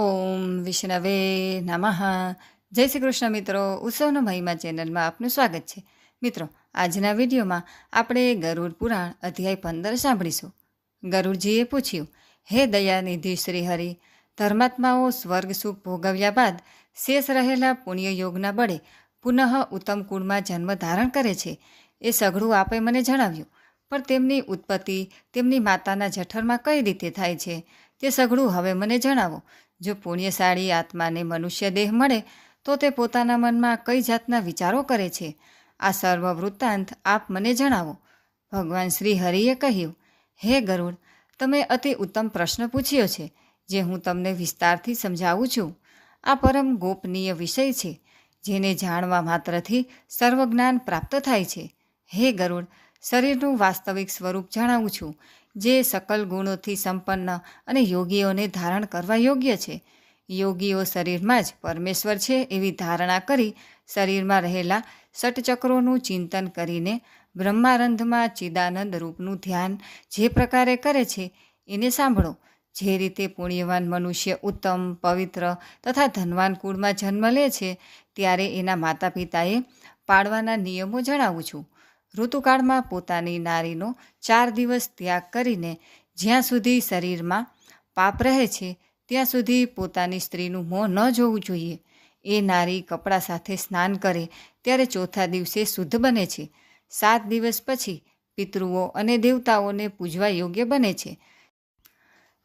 ઓમ વિષ્ણવે નમઃ. જય શ્રી કૃષ્ણ મિત્રો, ઉત્સવનો મહિમા ચેનલમાં આપનું સ્વાગત છે. મિત્રો, આજના વિડીયોમાં આપણે ગરુડ પુરાણ અધ્યાય પંદર સાંભળીશું. ગરુડજીએ પૂછ્યું, હે દયાનિધિ શ્રી હરિ ધર્માત્માઓ સ્વર્ગ સુખ ભોગવ્યા બાદ શેષ રહેલા પુણ્ય યોગના બળે પુનઃ ઉત્તમ કુળમાં જન્મ ધારણ કરે છે. એ સઘળું આપે મને જણાવ્યું. પણ તેમની ઉત્પત્તિ તેમની માતાના જઠરમાં કઈ રીતે થાય છે? તે સઘળું હવે મને જણાવો. જો પુણ્યશાળી આત્માને મનુષ્ય દેહ મળે, તો તે પોતાના મનમાં કઈ જાતના વિચારો કરે છે? આ સર્વ વૃત્તાંત આપ મને જણાવો. ભગવાન શ્રી હરિએ કહ્યું, હે ગરુડ, તમે અતિ ઉત્તમ પ્રશ્ન પૂછ્યો છે, જે હું તમને વિસ્તારથી સમજાવું છું. આ પરમ ગોપનીય વિષય છે, જેને જાણવા માત્રથી સર્વજ્ઞાન પ્રાપ્ત થાય છે. હે ગરુડ શરીરનું વાસ્તવિક સ્વરૂપ જણાવું છું, જે સકલ ગુણોથી સંપન્ન અને યોગીઓને ધારણ કરવા યોગ્ય છે. યોગીઓ શરીરમાં જ પરમેશ્વર છે એવી ધારણા કરી શરીરમાં રહેલા ષટચક્રોનું ચિંતન કરીને બ્રહ્મારંધમાં ચિદાનંદ રૂપનું ધ્યાન જે પ્રકારે કરે છે એને સાંભળો. જે રીતે પુણ્યવાન મનુષ્ય ઉત્તમ, પવિત્ર તથા ધનવાન કુળમાં જન્મ લે છે, ત્યારે એના માતા પિતાએ પાડવાના નિયમો જણાવું છું. ઋતુકાળમાં પોતાની નારીનો ચાર દિવસ ત્યાગ કરીને જ્યાં સુધી શરીરમાં પાપ રહે છે, ત્યાં સુધી પોતાની સ્ત્રીનું મોં ન જોવું જોઈએ. એ નારી કપડાં સાથે સ્નાન કરે ત્યારે ચોથા દિવસે શુદ્ધ બને છે. સાત દિવસ પછી પિતૃઓ અને દેવતાઓને પૂજવા યોગ્ય બને છે.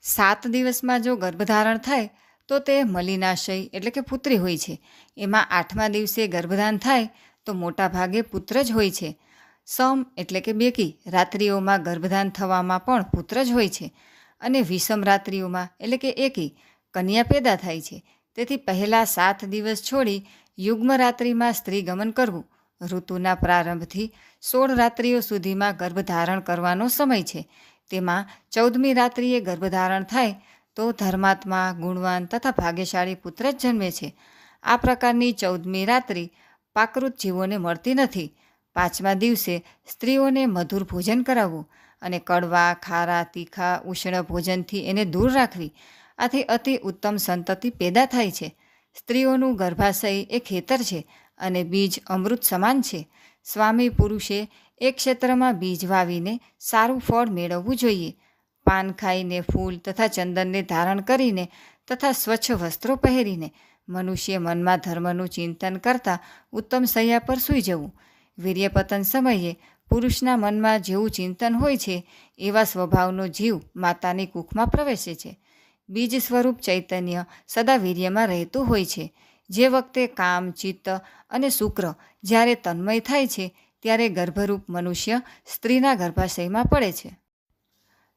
સાત દિવસમાં જો ગર્ભધારણ થાય, તો તે મલિનાશય એટલે કે પુત્રી હોય છે. એમાં આઠમા દિવસે ગર્ભધાન થાય, તો મોટા ભાગે પુત્ર જ હોય છે. સમ એટલે કે બેકી, રાત્રિઓમાં ગર્ભધાન થવામાં પણ પુત્ર જ હોય છે અને વિષમ રાત્રિઓમાં એટલે કે એકી, કન્યા પેદા થાય છે. તેથી પહેલાં સાત દિવસ છોડી યુગ્મ રાત્રિમાં સ્ત્રી ગમન કરવું, ઋતુના પ્રારંભથી સોળ રાત્રિઓ સુધીમાં ગર્ભધારણ કરવાનો સમય છે. તેમાં ચૌદમી રાત્રિએ ગર્ભધારણ થાય તો ધર્માત્મા, ગુણવાન તથા ભાગ્યશાળી પુત્ર જ જન્મે છે. આ પ્રકારની ચૌદમી રાત્રિ પાકૃત જીવોને મળતી નથી. પાંચમા દિવસે સ્ત્રીઓને મધુર ભોજન કરાવવું અને કડવા, ખારા, તીખા, ઉષ્ણ ભોજનથી એને દૂર રાખવી. આથી અતિ ઉત્તમ સંતતિ પેદા થાય છે. સ્ત્રીઓનું ગર્ભાશય એ ખેતર છે અને બીજ અમૃત સમાન છે. સ્વામી પુરુષે એક ક્ષેત્રમાં બીજ વાવીને સારું ફળ મેળવવું જોઈએ. પાન ખાઈને, ફૂલ તથા ચંદનને ધારણ કરીને તથા સ્વચ્છ વસ્ત્રો પહેરીને મનુષ્ય મનમાં ધર્મનું ચિંતન કરતાં ઉત્તમ સૈયા પર સૂઈ જવું. વીર્યપતન સમયે પુરુષના મનમાં જેવું ચિંતન હોય છે, એવા સ્વભાવનો જીવ માતાની કુખમાં પ્રવેશે છે. બીજ સ્વરૂપ ચૈતન્ય સદા વીર્યમાં રહેતું હોય છે. જે વખતે કામ, ચિત્ત અને શુક્ર જ્યારે તન્મય થાય છે, ત્યારે ગર્ભરૂપ મનુષ્ય સ્ત્રીના ગર્ભાશયમાં પડે છે.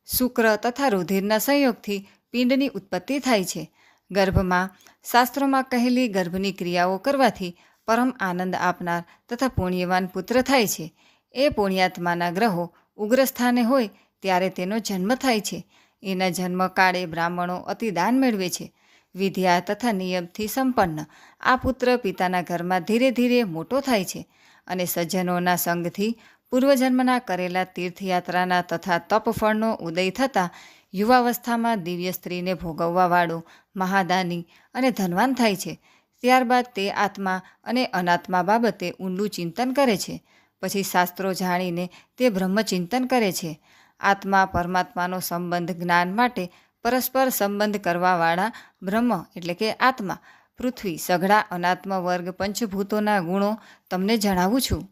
શુક્ર તથા રુધિરના સંયોગથી પિંડની ઉત્પત્તિ થાય છે. ગર્ભમાં શાસ્ત્રોમાં કહેલી ગર્ભની ક્રિયાઓ કરવાથી પરમ આનંદ આપનાર તથા પુણ્યવાન પુત્ર થાય છે. એ પુણ્યાત્માના ગ્રહો ઉગ્ર સ્થાને હોય ત્યારે તેનો જન્મ થાય છે. એના જન્મકાળે બ્રાહ્મણો અતિદાન મેળવે છે. વિદ્યા તથા નિયમથી સંપન્ન આ પુત્ર પિતાના ઘરમાં ધીરે ધીરે મોટો થાય છે અને સજ્જનોના સંગથી પૂર્વજન્મના કરેલા તીર્થયાત્રાના તથા તપફળનો ઉદય થતાં યુવાવસ્થામાં દિવ્ય સ્ત્રીને ભોગવવાવાળો, મહાદાની અને ધનવાન થાય છે. ત્યારબાદ તે આત્મા અને અનાત્મા બાબતે ઊંડું ચિંતન કરે છે. પછી શાસ્ત્રો જાણીને તે બ્રહ્મચિંતન કરે છે. આત્મા પરમાત્માનો સંબંધ જ્ઞાન માટે પરસ્પર સંબંધ કરવાવાળા બ્રહ્મ એટલે કે આત્મા, પૃથ્વી, સઘળા અનાત્મ વર્ગ પંચભૂતોના ગુણો તમને જણાવું છું.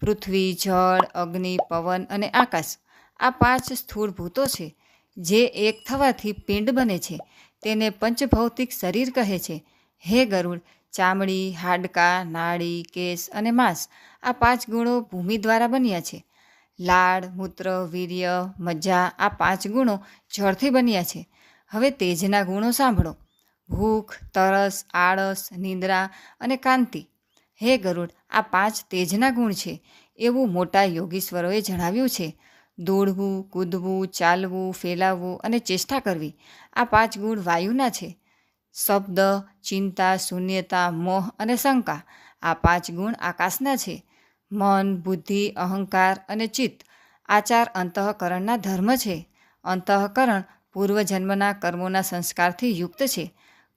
પૃથ્વી, જળ, અગ્નિ, પવન અને આકાશ આ પાંચ સ્થૂળ ભૂતો છે. જે એક થવાથી પિંડ બને છે. તેને પંચભૌતિક શરીર કહે છે. હે ગરુડ, ચામડી, હાડકાં, નાળી, કેસ અને માંસ આ પાંચ ગુણો ભૂમિ દ્વારા બન્યા છે. લાળ મૂત્ર, વીર્ય મજા આ પાંચ ગુણો જળથી બન્યા છે. હવે તેજના ગુણો સાંભળો. ભૂખ, તરસ, આળસ, નિંદ્રા અને કાંતિ. હે ગરુડ, આ પાંચ તેજના ગુણ છે એવું મોટા યોગીશ્વરોએ જણાવ્યું છે. દોડવું, કૂદવું, ચાલવું, ફેલાવવું અને ચેષ્ટા કરવી આ પાંચ ગુણ વાયુના છે. શબ્દ, ચિંતા, શૂન્યતા, મોહ અને શંકા આ પાંચ ગુણ આકાશના છે. મન, બુદ્ધિ, અહંકાર અને ચિત્ત આચાર અંતઃકરણના ધર્મ છે. અંતઃકરણ પૂર્વજન્મના કર્મોના સંસ્કારથી યુક્ત છે.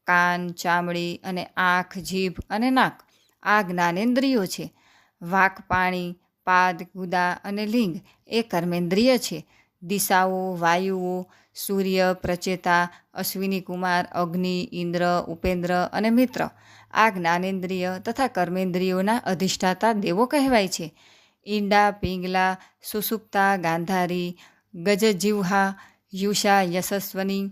કાન, ચામડી અને આંખ, જીભ અને નાક આ જ્ઞાનેન્દ્રિયો છે. વાક, પાણી, પાદ, ગુદા અને લિંગ એ કર્મેન્દ્રિય છે. દિશાઓ, વાયુઓ સૂર્ય, પ્રચેતા, અશ્વિની કુમાર, અગ્નિ, ઇન્દ્ર, ઉપેન્દ્ર અને મિત્ર. આ જ્ઞાનેન્દ્રિય તથા કર્મેન્દ્રિયોના અધિષ્ઠાતા દેવો કહેવાય છે. ઈંડા, પિંગલા, સુસુપ્તા, ગાંધારી, ગજજીવહા, યુષા, યશસ્વની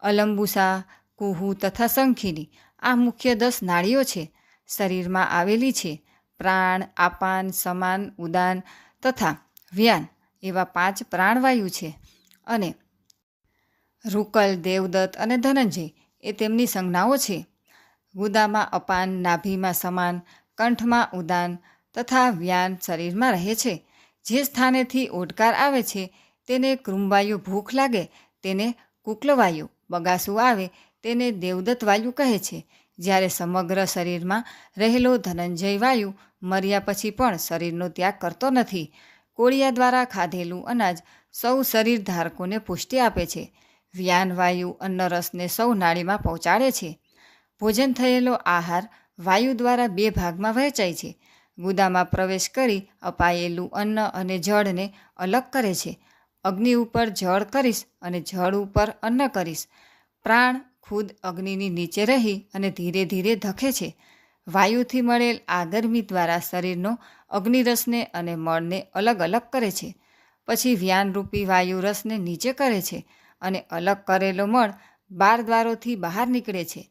અલંબુસા કુહુ તથા શંખિની. આ મુખ્ય દસ નાળીઓ છે. શરીરમાં આવેલી છે. પ્રાણ, આપાન, સમાન, ઉદાન તથા વ્યાન એવા પાંચ પ્રાણવાયુ છે. અને રૂકલ, દેવદત્ત અને ધનંજય એ તેમની સંજ્ઞાઓ છે. ગુદામાં અપાન, નાભીમાં સમાન, કંઠમાં ઉદાન તથા વ્યાન શરીરમાં રહે છે. જે સ્થાનેથી ઓડકાર આવે છે, તેને કૃમવાયુ ભૂખ લાગે, તેને કુકલવાયુ બગાસું આવે, તેને દેવદત્ત વાયુ કહે છે. જ્યારે સમગ્ર શરીરમાં રહેલો ધનંજય વાયુ મર્યા પછી પણ શરીરનો ત્યાગ કરતો નથી. કોળિયા દ્વારા ખાધેલું અનાજ સૌ શરીર ધારકોને પુષ્ટિ આપે છે. વ્યાન વાયુ અન્નરસને સૌ નાળીમાં પહોંચાડે છે. ભોજન થયેલો આહાર વાયુ દ્વારા બે ભાગમાં વહેંચાય છે. ગુદામાં પ્રવેશ કરી અપાયેલું અન્ન અને જળને અલગ કરે છે. અગ્નિ ઉપર જળ કરીશ અને જળ ઉપર અન્ન કરીશ. પ્રાણ ખુદ અગ્નિની નીચે રહી અને ધીરે ધીરે ધકે છે. વાયુથી મળેલ આ ગરમી દ્વારા શરીરનો અગ્નિરસને અને મળને અલગ અલગ કરે છે. પછી વ્યાનરૂપી વાયુ રસને નીચે કરે છે. અને અલગ કરેલો મળ બાર દ્વારોથી બહાર નીકળે છે.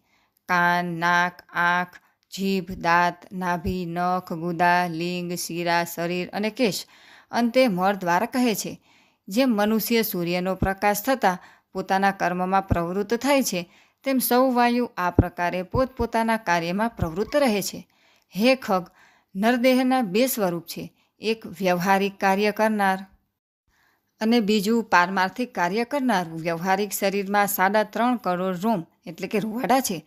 કાન, નાક, આંખ, જીભ, દાંત, નાભી, નખ, ગુદા, લિંગ, શીરા, શરીર અને કેશ અંતે મળ દ્વાર કહે છે. જેમ મનુષ્ય સૂર્યનો પ્રકાશ થતાં પોતાના કર્મમાં પ્રવૃત્ત થાય છે, તેમ સૌ વાયુ આ પ્રકારે પોતપોતાના કાર્યમાં પ્રવૃત્ત રહે છે. હે ખગ, નરદેહના બે સ્વરૂપ છે, એક વ્યવહારિક કાર્ય કરનાર અને બીજું પારમાર્થિક કાર્ય કરનારું. વ્યવહારિક શરીરમાં સાડા ત્રણ કરોડ રોમ એટલે કે રૂવાડા છે,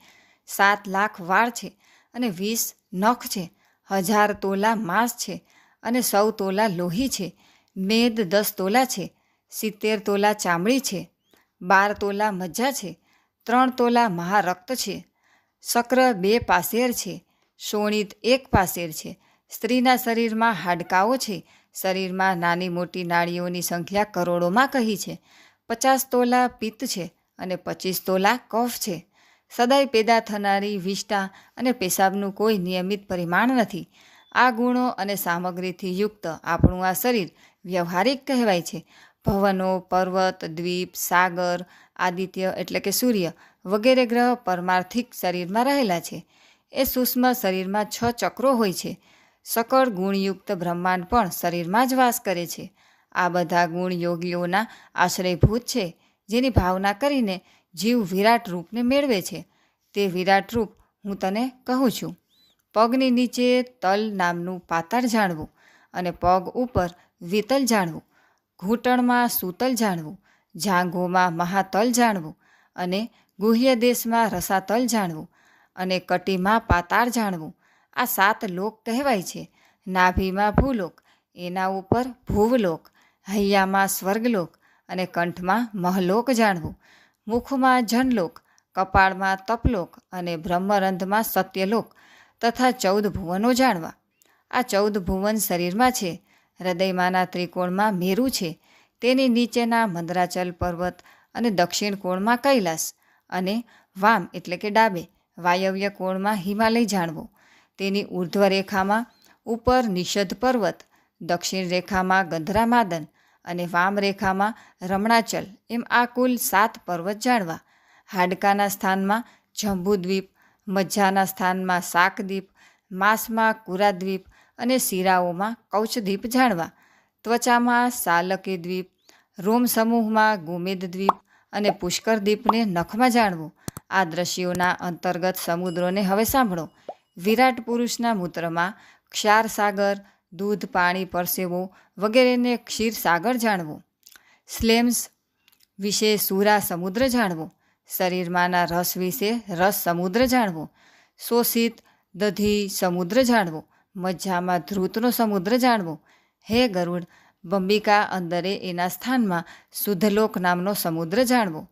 સાત લાખ વાળ છે અને વીસ નખ છે, હજાર તોલા માંસ છે અને સૌ તોલા લોહી છે, મેદ દસ તોલા છે, સિત્તેર તોલા ચામડી છે, બાર તોલા મજ્જા છે, ત્રણ તોલા મહારક્ત છે શક્ર બે પાસેર છે, શોણિત એક પાસેર છે, સ્ત્રીના શરીરમાં હાડકાઓ છે શરીરમાં નાની મોટી નાળીઓની સંખ્યા કરોડોમાં કહી છે. પચાસ તોલા પિત્ત છે અને પચીસ તોલા કફ છે. સદાય પેદા થનારી વિષ્ટા અને પેશાબનું કોઈ નિયમિત પરિમાણ નથી. આ ગુણો અને સામગ્રીથી યુક્ત આપણું આ શરીર વ્યવહારિક કહેવાય છે. ભવનો, પર્વત, દ્વીપ, સાગર, આદિત્ય એટલે કે સૂર્ય વગેરે ગ્રહ પરમાર્થિક શરીરમાં રહેલા છે. એ સૂક્ષ્મ શરીરમાં છ ચક્રો હોય છે. સકળ ગુણયુક્ત બ્રહ્માંડ પણ શરીરમાં જ વાસ કરે છે. આ બધા ગુણ યોગીઓના આશ્રયભૂત છે, જેની ભાવના કરીને જીવ વિરાટ રૂપને મેળવે છે. તે વિરાટ રૂપ હું તને કહું છું. પગની નીચે તલ નામનું પાતાળ જાણવું અને પગ ઉપર વિતલ જાણવું, ઘૂંટણમાં સૂતલ જાણવું, જાંઘોમાં મહાતલ જાણવું અને ગુહ્ય દેશમાં રસાતલ જાણવું અને કટીમાં પાતાળ જાણવું આ સાત લોક કહેવાય છે. નાભીમાં ભૂલોક, એના ઉપર ભૂવલોક, હૈયામાં સ્વર્ગલોક અને કંઠમાં મહલોક જાણવું. મુખમાં જનલોક, કપાળમાં તપલોક અને બ્રહ્મરંધમાં સત્યલોક તથા ચૌદ ભુવનો જાણવા. આ ચૌદ ભુવન શરીરમાં છે. હૃદયમાંના ત્રિકોણમાં મેરુ છે. તેની નીચેના મંદરાચલ પર્વત અને દક્ષિણ કોણમાં કૈલાસ અને વામ એટલે કે ડાબે, વાયવ્ય કોણમાં હિમાલય જાણવો. તેની ઉર્ધ્વ રેખામાં ઉપર નિષદ પર્વત, દક્ષિણ રેખામાં ગંધરામાદન અને વામ રેખામાં રમણાચલ એમ આ કુલ સાત પર્વત જાણવા. હાડકાના સ્થાનમાં જંબુદ્વીપ, મજ્જાના સ્થાનમાં શાકદ્વીપ માંસમાં કુરાદ્વીપ અને શીરાઓમાં કૌચદ્વીપ જાણવા. ત્વચામાં સાલકી દ્વીપ રોમ સમૂહમાં ગોમેદ દ્વીપ અને પુષ્કર દ્વીપને નખમાં જાણવું. આ દ્રશ્યોના અંતર્ગત સમુદ્રોને હવે સાંભળો. વિરાટ પુરુષના મૂત્રમાં ક્ષાર સાગર, દૂધ, પાણી પરસેવો વગેરેને ક્ષીર સાગર જાણવો. સ્લેમ્સ વિશે સુરા સમુદ્ર જાણવો. શરીરમાંના રસ વિશે રસ સમુદ્ર જાણવો. શોષિત દધી સમુદ્ર જાણવો. મજ્જામાં ધ્રુતનો સમુદ્ર જાણવો. હે ગરુડ બંબિકા અંદરે એના સ્થાનમાં શુદ્ધલોક નામનો સમુદ્ર જાણવો.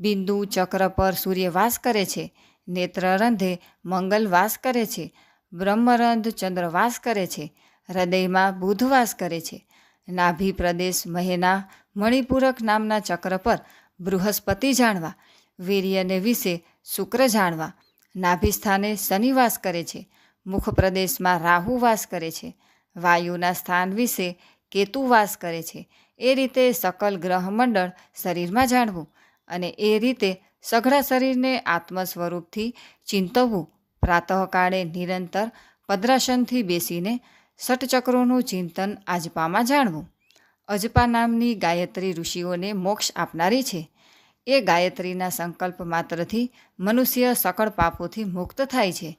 બિંદુ ચક્ર પર સૂર્ય વાસ કરે છે. નેત્રરંધે મંગલ વાસ કરે છે બ્રહ્મરંધ ચંદ્ર વાસ કરે છે, હૃદયમાં બુધ વાસ કરે છે. નાભી પ્રદેશ મહેના મણિપૂરક નામના ચક્ર પર બૃહસ્પતિ જાણવા, વીર્યને વિશે શુક્ર જાણવા. નાભી સ્થાને શનિ કરે છે, મુખ પ્રદેશમાં રાહુ વાસ કરે છે, વાયુના સ્થાન વિશે કેતુ વાસ કરે છે. એ રીતે સકલ ગ્રહમંડળ શરીરમાં જાણવું અને એ રીતે સઘળા શરીરને આત્મ સ્વરૂપથી ચિંતવવું પ્રાતઃકાળે નિરંતર પદ્રાસનથી બેસીને ષટચક્રોનું ચિંતન આજપામાં જાણવું. અજપા નામની ગાયત્રી ઋષિઓને મોક્ષ આપનારી છે. એ ગાયત્રીના સંકલ્પ માત્રથી મનુષ્ય સકળ પાપોથી મુક્ત થાય છે.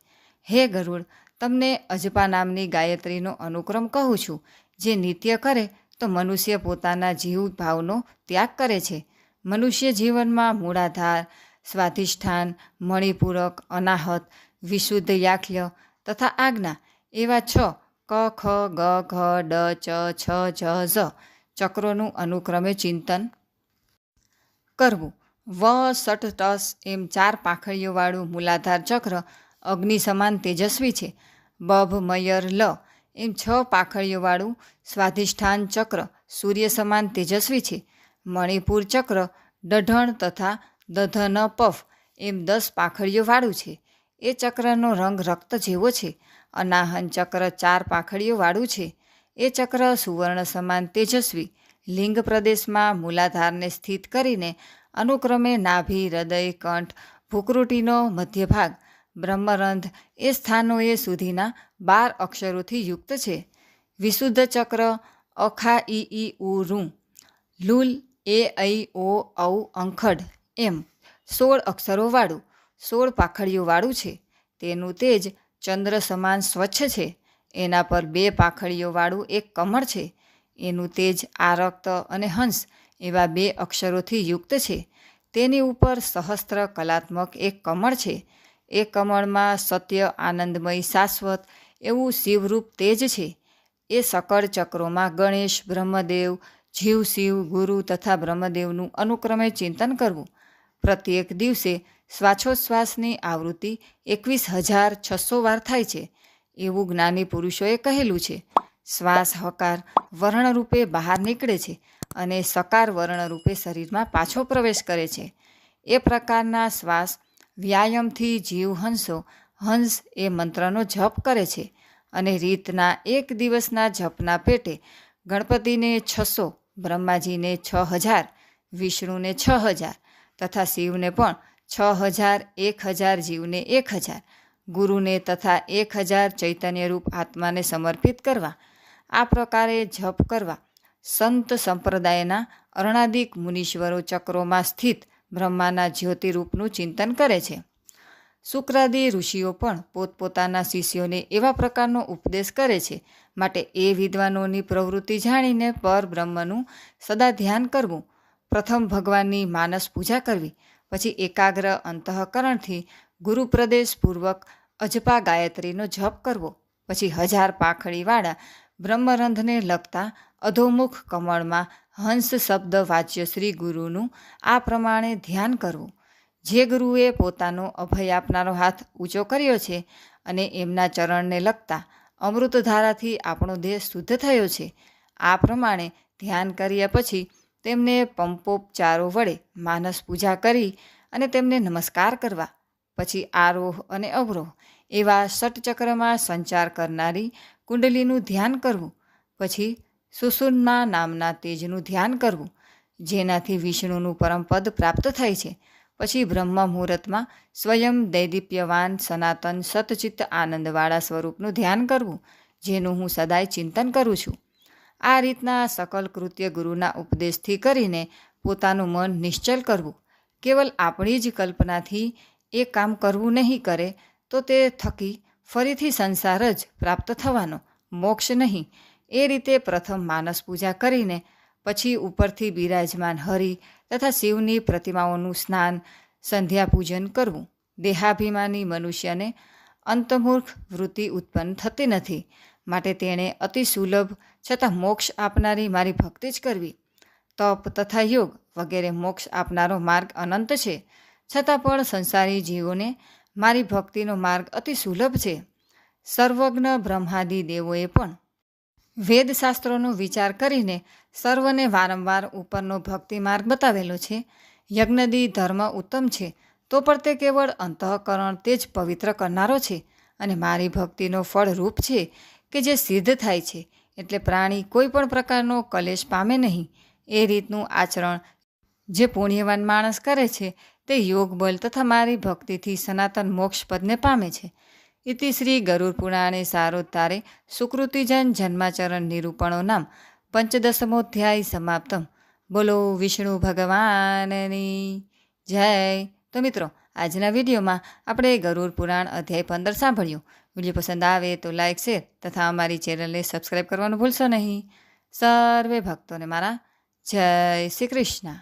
હે ગરુડ, તમને અજપા નામની ગાયત્રીનો અનુક્રમ કહું છું. જે નિત્ય કરે તો મનુષ્ય પોતાના જીવ ભાવનો ત્યાગ કરે છે. મનુષ્ય જીવનમાં મૂળાધાર, સ્વાધિષ્ઠાન, મણિપૂરક, અનાહત, વિશુદ્ધ યાખ્ય તથા આજ્ઞા એવા છ ક, ખ, ગ, ઘ, ડ, ચ, છ, જ, ઝ ચક્રોનું અનુક્રમે ચિંતન કરવું. વ, સટ, ટસ એમ ચાર પાંખડીઓવાળું મૂલાધાર ચક્ર અગ્નિ સમાન તેજસ્વી છે. બભ મયર, લ એમ છ પાંખડીઓવાળું સ્વાધિષ્ઠાન ચક્ર સૂર્ય સમાન તેજસ્વી છે. મણિપુર ચક્ર, દઢણ તથા દધન પફ એમ દસ પાંખડીઓવાળું છે. એ ચક્રનો રંગ રક્ત જેવો છે. અનાહન ચક્ર ચાર પાંખડીઓવાળું છે. એ ચક્ર સુવર્ણ સમાન તેજસ્વી, લિંગ પ્રદેશમાં મૂલાધારને સ્થિત કરીને અનુક્રમે નાભી, હૃદય, કંઠ ભૂકૃટીનો મધ્યભાગ, બ્રહ્મરંધ એ સ્થાનોએ સુધીના બાર અક્ષરોથી યુક્ત છે. વિશુદ્ધ ચક્ર અખા ઈ ઈ ઉ રૂ લુલ એ ઐ ઓ ઔ અંખડ, એમ. સોળ અક્ષરોવાળું, સોળ પાખડીઓવાળું છે. તેનું તેજ ચંદ્ર સમાન સ્વચ્છ છે. એના પર બે પાખડીઓવાળું એક કમળ છે. એનું તેજ આરક્ત અને હંસ એવા બે અક્ષરોથી યુક્ત છે. તેની ઉપર સહસ્ત્ર કલાત્મક એક કમળ છે. એ કમળમાં સત્ય, આનંદમય, શાશ્વત એવું શિવરૂપ તેજ છે. એ સકળ ચક્રોમાં ગણેશ, બ્રહ્મદેવ જીવ, શિવ, ગુરુ તથા બ્રહ્મદેવનું અનુક્રમે ચિંતન કરવું. પ્રત્યેક દિવસે શ્વાસોશ્વાસની આવૃત્તિ એકવીસ હજાર છસો વાર થાય છે. એવું જ્ઞાની પુરુષોએ કહેલું છે. શ્વાસ, હકાર વર્ણરૂપે બહાર નીકળે છે અને સકાર વર્ણરૂપે શરીરમાં પાછો પ્રવેશ કરે છે. એ પ્રકારના શ્વાસ વ્યાયામથી જીવ, હંસો, હંસ એ મંત્રનો જપ કરે છે અને રીતના એક દિવસના જપના પેટે ગણપતિને છસો બ્રહ્માજીને છ હજાર, વિષ્ણુને છ હજાર તથા શિવને પણ છ હજાર, એક હજાર, જીવને એક હજાર, ગુરુને તથા એક હજાર ચૈતન્યરૂપ આત્માને સમર્પિત કરવા. આ પ્રકારે જપ કરવા. સંત સંપ્રદાયના અરણાદિક મુનીશ્વરો ચક્રોમાં સ્થિત બ્રહ્માના જ્યોતિરૂપનું ચિંતન કરે છે. શુક્રાદિ ઋષિઓ પણ પોતપોતાના શિષ્યોને એવા પ્રકારનો ઉપદેશ કરે છે માટે એ વિદ્વાનોની પ્રવૃત્તિ જાણીને પર બ્રહ્મનું સદા ધ્યાન કરવું. પ્રથમ ભગવાનની માનસ પૂજા કરવી. પછી એકાગ્ર અંતઃકરણથી ગુરુપ્રદેશપૂર્વક અજપા ગાયત્રીનો જપ કરવો. પછી હજાર પાખડીવાળા બ્રહ્મરંધને લગતા અધોમુખ કમળમાં હંસ શબ્દ વાચ્ય શ્રી ગુરુનું આ પ્રમાણે ધ્યાન કરવું. જે ગુરુએ પોતાનો અભય આપનારો હાથ ઊંચો કર્યો છે અને એમના ચરણને લગતા અમૃતધારાથી આપણો દેહ શુદ્ધ થયો છે. આ પ્રમાણે ધ્યાન કર્યા પછી તેમને પંપોપચારો વડે માનસ પૂજા કરી અને તેમને નમસ્કાર કરવા, પછી આરોહ અને અવરોહ એવા ષટચક્રમાં સંચાર કરનારી કુંડલીનું ધ્યાન કરવું, પછી સુસુન્ના નામના તેજનું ધ્યાન કરવું, જેનાથી વિષ્ણુનું પરમપદ પ્રાપ્ત થાય છે. પછી બ્રહ્મ મુહૂર્તમાં સ્વયં દૈદીપ્યવાન સનાતન સતચિત્ત આનંદવાળા સ્વરૂપનું ધ્યાન કરવું, જેનું હું સદાય ચિંતન કરું છું. આ રીતના સકલ કૃત્ય ગુરુના ઉપદેશથી કરીને પોતાનું મન નિશ્ચલ કરવું. કેવલ આપણી જ કલ્પનાથી એ કામ કરવું નહીં કરે, તો તે થકી ફરીથી સંસાર જ પ્રાપ્ત થવાનો, મોક્ષ નહીં. એ રીતે પ્રથમ માનસ પૂજા કરીને, પછી ઉપરથી બિરાજમાન હરિ તથા શિવની પ્રતિમાઓનું સ્નાન સંધ્યા પૂજન કરવું. દેહાભિમાની મનુષ્યને અંતમૂર્ખ વૃત્તિ ઉત્પન્ન થતી નથી. માટે તેણે અતિ સુલભ છતાં મોક્ષ આપનારી મારી ભક્તિ જ કરવી. તપ તથા યોગ વગેરે મોક્ષ આપનારો માર્ગ અનંત છે. છતાં પણ સંસારી જીવોને મારી ભક્તિનો માર્ગ અતિ સુલભ છે. સર્વજ્ઞ બ્રહ્માદિ દેવોએ પણ વેદશાસ્ત્રોનો વિચાર કરીને સર્વને વારંવાર ઉપરનો ભક્તિ માર્ગ બતાવેલો છે. યજ્ઞદી ધર્મ ઉત્તમ છે, તો પણ તે કેવળ અંતઃકરણ તે જ પવિત્ર કરનારો છે અને મારી ભક્તિનો ફળ રૂપ છે કે જે સિદ્ધ થાય છે, એટલે પ્રાણી કોઈ પણ પ્રકારનો કલેશ પામે નહીં. એ રીતનું આચરણ જે પુણ્યવાન માણસ કરે છે, તે યોગ બલ તથા મારી ભક્તિથી સનાતન મોક્ષ પદને પામે છે. ઇતિ શ્રી ગરુડ પુરાણે સારોદ્ધારે સુકૃતિજન જન્માચરણ નિરૂપણો નામ પંચદશમોધ્યાય સમાપ્તમ બોલો વિષ્ણુ ભગવાનની જય તો મિત્રો આજના વિડીયોમાં આપણે ગરુડ પુરાણ અધ્યાય પંદર સાંભળ્યું। વીડિયો પસંદ આવે તો લાઇક શેર તથા અમારી ચેનલને સબસ્ક્રાઈબ કરવાનું ભૂલશો નહીં। સર્વે ભક્તોને મારા જય શ્રી કૃષ્ણ